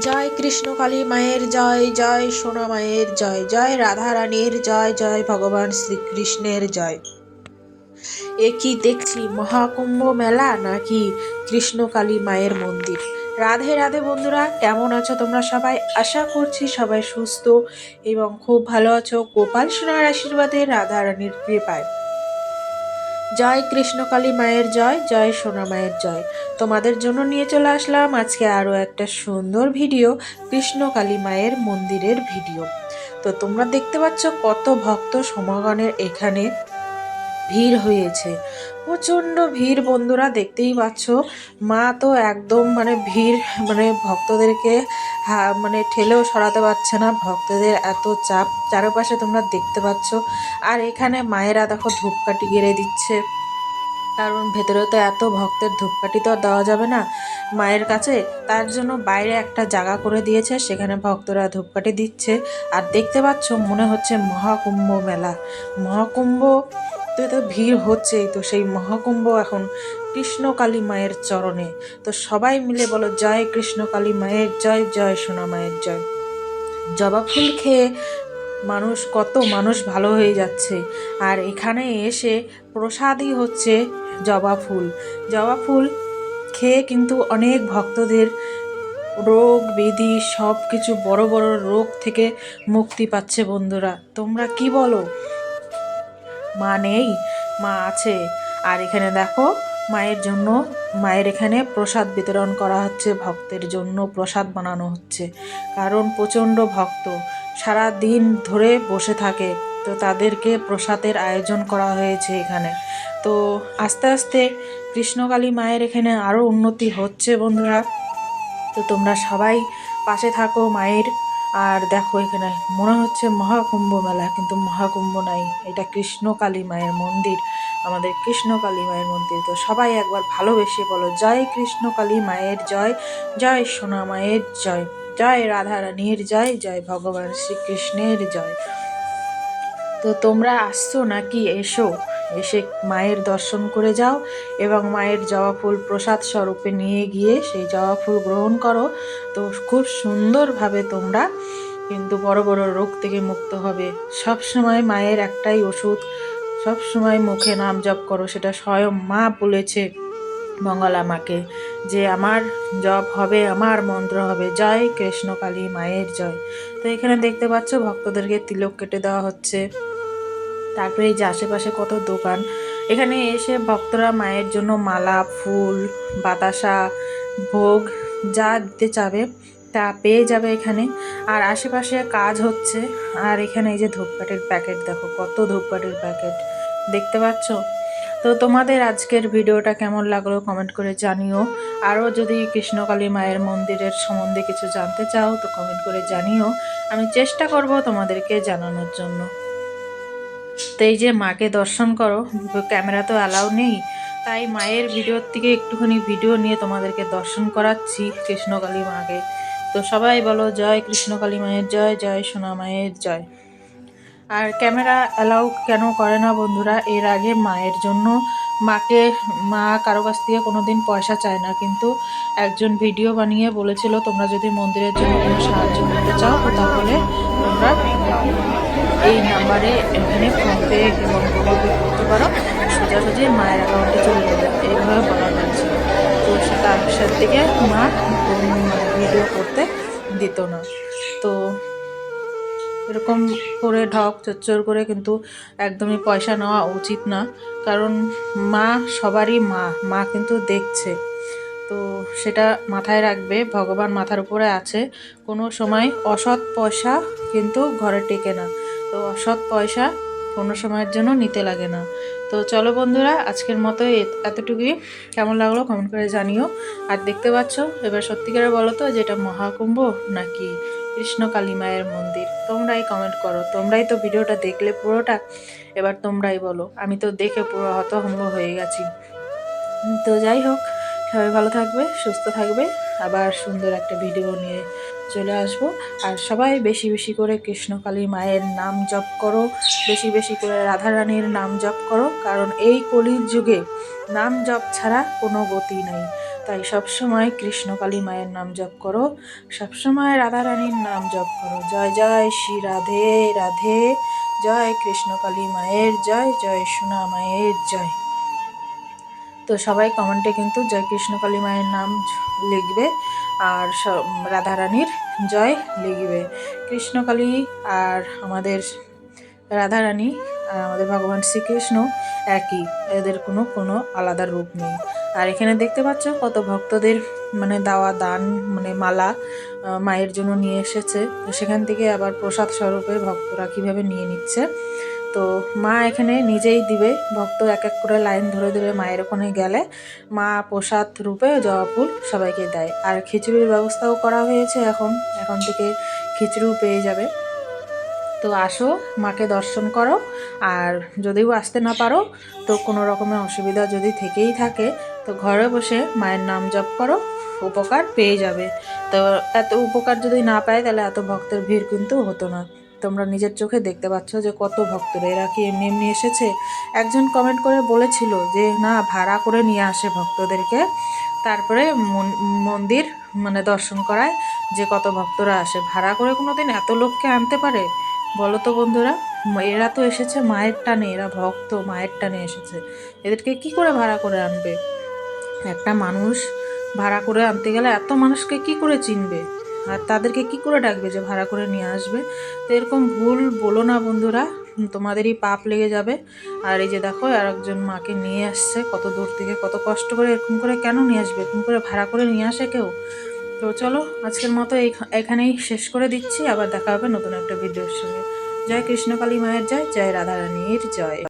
জয় কৃষ্ণকালী মায়ের জয় জয় সোনা মায়ের জয় জয় রাধা রানীর জয় জয় ভগবান শ্রীকৃষ্ণের জয়। এ কি দেখছি, মহাকুম্ভ মেলা নাকি কৃষ্ণকালী মায়ের মন্দির? রাধে রাধে বন্ধুরা, কেমন আছো তোমরা সবাই? আশা করছি সবাই সুস্থ এবং খুব ভালো আছো। গোপাল সোনার আশীর্বাদে রাধা রানীর কৃপায়। জয় কৃষ্ণকালী মায়ের জয় জয় সোনা মায়ের জয়। তোমাদের জন্য নিয়ে চলে আসলাম আজকে আরও একটা সুন্দর ভিডিও কৃষ্ণকালী মায়ের মন্দিরের ভিডিও। তো তোমরা দেখতে পাচ্ছ কত ভক্ত সমাগণের এখানে। ভিড় হয়েছে। প্রচণ্ড ভিড় বন্ধুরা, দেখতেই পাচ্ছ। মা তো একদম মানে ভিড় মানে ভক্তদেরকে মানে ঠেলেও সরাতে পারছে না। ভক্তদের এত চাপ, চারপাশে তোমরা দেখতে পাচ্ছ। আর এখানে মায়েরা দেখো ধূপকাঠি গেড়ে দিচ্ছে। কারণ ভেতরে তো এত ভক্তের ধূপকাঠি তো আর দেওয়া যাবে না মায়ের কাছে। তার জন্য বাইরে একটা জায়গা করে দিয়েছে, সেখানে ভক্তরা ধূপকাঠি দিচ্ছে। আর দেখতে পাচ্ছ, মনে হচ্ছে মহাকুম্ভ মেলা। মহাকুম্ভ তো তো ভিড় হচ্ছেই তো সেই মহাকুম্ভ এখন কৃষ্ণকালী মায়ের চরণে। তো সবাই মিলে বলো, জয় কৃষ্ণকালী মায়ের জয় জয় সোনা মায়ের জয়। জবা ফুল খেয়ে মানুষ, কত মানুষ ভালো হয়ে যাচ্ছে। আর এখানে এসে প্রসাদই হচ্ছে জবা ফুল। জবা ফুল খেয়ে কিন্তু অনেক ভক্তদের রোগ ব্যাধি সব কিছু বড় বড় রোগ থেকে মুক্তি পাচ্ছে বন্ধুরা। তোমরা কি বলো? মা নেই, মা আছে। আর এখানে দেখো, মায়ের জন্য, মায়ের এখানে প্রসাদ বিতরণ করা হচ্ছে, ভক্তের জন্য প্রসাদ বানানো হচ্ছে। কারণ প্রচণ্ড ভক্ত সারা দিন ধরে বসে থাকে, তো তাদেরকে প্রসাদের আয়োজন করা হয়েছে এখানে। তো আস্তে আস্তে কৃষ্ণকালী মায়ের এখানে আরও উন্নতি হচ্ছে বন্ধুরা। তো তোমরা সবাই পাশে থাকো মায়ের আর দেখো এখানে মনে হচ্ছে মহাকুম্ভ মেলা, কিন্তু মহাকুম্ভ নাই। এটা কৃষ্ণকালী মায়ের মন্দির, আমাদের কৃষ্ণকালী মায়ের মন্দির। তো সবাই একবার ভালোবেসে বলো, জয় কৃষ্ণকালী মায়ের জয় জয় সোনা মায়ের জয় জয় রাধা রানীর জয় জয় ভগবান শ্রীকৃষ্ণের জয়। তো তোমরা আসছো নাকি? এসো। এসে মায়ের দর্শন করে যাও এবং মায়ের জবা ফুল প্রসাদ স্বরূপে নিয়ে গিয়ে সেই জবা ফুল গ্রহণ করো। তো খুব সুন্দরভাবে তোমরা কিন্তু বড় বড় রোগ থেকে মুক্ত হবে। সব সময় মায়ের একটাই ওষুধ, সব সময় মুখে নাম জপ করো, সেটা স্বয়ং মা বলেছে মঙ্গলা মাকে, যে আমার জপ হবে, আমার মন্ত্র হবে, জয় কৃষ্ণকালী মায়ের জয়। তো এখানে দেখতে পাচ্ছ, ভক্তদেরকে তিলক কেটে দেওয়া হচ্ছে। তারপরে এই যে আশেপাশে কত দোকান। এখানে এসে ভক্তরা মায়ের জন্য মালা, ফুল, বাতাসা, ভোগ যা দিতে চাবে তা পেয়ে যাবে এখানে। আর আশেপাশে কাজ হচ্ছে। আর এখানে এই যে ধূপকাঠির প্যাকেট, দেখো কত ধূপকাঠির প্যাকেট। দেখতে পাচ্ছ? তো তোমাদের আজকের ভিডিওটা কেমন লাগল কমেন্ট করে জানিও। আরও যদি কৃষ্ণকালী মায়ের মন্দিরের সম্বন্ধে কিছু জানতে চাও তো কমেন্ট করে জানিও। আমি চেষ্টা করব তোমাদেরকে জানানোর জন্য। তো এই যে মাকে দর্শন করো, ক্যামেরা তো অ্যালাউ নেই। তাই মায়ের ভিডিওর থেকে একটুখানি ভিডিও নিয়ে তোমাদেরকে দর্শন করাচ্ছি কৃষ্ণকালী মাকে। তো সবাই বলো, জয় কৃষ্ণকালী মায়ের জয় জয় সোনা মায়ের জয়। আর ক্যামেরা অ্যালাউ কেন করে না বন্ধুরা? এর আগে মায়ের জন্য মাকে, মা কারও কাছ থেকে কোনো দিন পয়সা চায় না। কিন্তু একজন ভিডিও বানিয়ে বলেছিল, তোমরা যদি মন্দিরের জন্য কোনো সাহায্য করতে চাও তাহলে তোমরা এই নাম্বারে এখানে ফোনপে এবং গুগল পে করতে পারো। সোজাসুজি মায়ের অ্যাকাউন্টে চলে যাবে। এইভাবে বলা হয়েছে তো সে তার সাথে থেকে মা ভিডিও করতে দিত না। তো এরকম করে ঢক চচ্চর করে কিন্তু একদমই পয়সা নেওয়া উচিত না। কারণ মা সবারই মা। মা কিন্তু দেখছে। তো সেটা মাথায় রাখবে। ভগবান মাথার উপরে আছে। কোনো সময় অসৎ পয়সা কিন্তু ঘরে টেকে না। তো অসৎ পয়সা কোনো সময়ের জন্য নিতে লাগে না। তো চলো বন্ধুরা, আজকের মতো এতটুকুই। কেমন লাগল কমেন্ট করে জানিও। আর দেখতে পাচ্ছ, এবার সত্যিকারে বলো তো যেটা মহাকুম্ভ নাকি কৃষ্ণকালী মায়ের মন্দির? তোমরাই কমেন্ট করো। তোমরাই তো ভিডিওটা দেখলে পুরোটা। এবার তোমরাই বলো। আমি তো দেখে পুরো হতভম্ব হয়ে গেছি। তো যাই হোক, সবাই ভালো থাকবে, সুস্থ থাকবে। আবার সুন্দর একটা ভিডিও নিয়ে চলে আসব। আর সবাই বেশি বেশি করে কৃষ্ণকালী মায়ের নাম জপ করো। বেশি বেশি করে রাধারানীর নাম জপ করো। কারণ এই কলির যুগে নাম জপ ছাড়া কোনো গতি নাই। তাই সবসময় কৃষ্ণকালী মায়ের নাম জপ করো। সবসময় রাধারানীর নাম জপ করো। জয় জয় শ্রী রাধে রাধে। জয় কৃষ্ণকালী মায়ের জয় জয় সোনা মায়ের জয়। তো সবাই কমেন্টে কিন্তু জয় কৃষ্ণকালী মায়ের নাম লিখবে আর রাধারানীর জয় লিখবে। কৃষ্ণকালী আর আমাদের রাধারানী আর আমাদের ভগবান শ্রীকৃষ্ণ একই। এদের কোনো কোনো আলাদা রূপ নেই। আর এখানে দেখতে পাচ্ছ কত ভক্তদের মানে দাওয়া দান মানে মালা মায়ের জন্য নিয়ে এসেছে। তো সেখান থেকে আবার প্রসাদ স্বরূপে ভক্তরা কীভাবে নিয়ে নিচ্ছে? তো মা এখানে নিজেই দিবে, ভক্ত এক এক করে লাইন ধরে ধরে মায়ের ওখানে গেলে মা প্রসাদ রূপে জবা ফুল সবাইকে দেয়। আর খিচুড়ির ব্যবস্থাও করা হয়েছে এখন এখন থেকে খিচুড়িও পেয়ে যাবে। তো আসো, মাকে দর্শন করো, আর যদিও আসতে না পারো, তো কোনো রকমের অসুবিধা যদি থেকেই থাকে, তো ঘরে বসে মায়ের নাম জপ করো, উপকার পেয়ে যাবে। তো এত উপকার যদি না পায়, তাহলে এত ভক্তের ভিড় কিন্তু হতো না। তোমরা নিজের চোখে দেখতে পাচ্ছ যে কত ভক্তরা। এরা কি এমনি এমনি এসেছে? একজন কমেন্ট করে বলেছিল যে, না, ভাড়া করে নিয়ে আসে ভক্তদেরকে। তারপরে মন- মন্দির মানে দর্শন করায় যে কত ভক্তরা আসে। ভাড়া করে কোনো দিন এত লোককে আনতে পারে? বলো তো বন্ধুরা, এরা তো এসেছে মায়ের টানে, এরা ভক্ত, মায়ের টানে এসেছে। এদেরকে কি করে ভাড়া করে আনবে? একটা মানুষ ভাড়া করে আনতে গেলে এত মানুষকে কি করে চিনবে? আর তাদেরকে কি করে ডাকবে যে ভাড়া করে নিয়ে আসবে? তো এরকম ভুল বলো না বন্ধুরা, তোমাদেরই পাপ লেগে যাবে। আর এই যে দেখো আর একজন মাকে নিয়ে আসছে, কত দূর থেকে কত কষ্ট করে এরকম করে কেন নিয়ে আসবে? এরকম করে ভাড়া করে নিয়ে আসে কেউ? তো চলো, আজকের মতো এখানেই শেষ করে দিচ্ছি। আবার দেখা হবে নতুন একটা ভিডিওর সঙ্গে। জয় কৃষ্ণকালী মায়ের জয় জয় রাধারানীর জয়।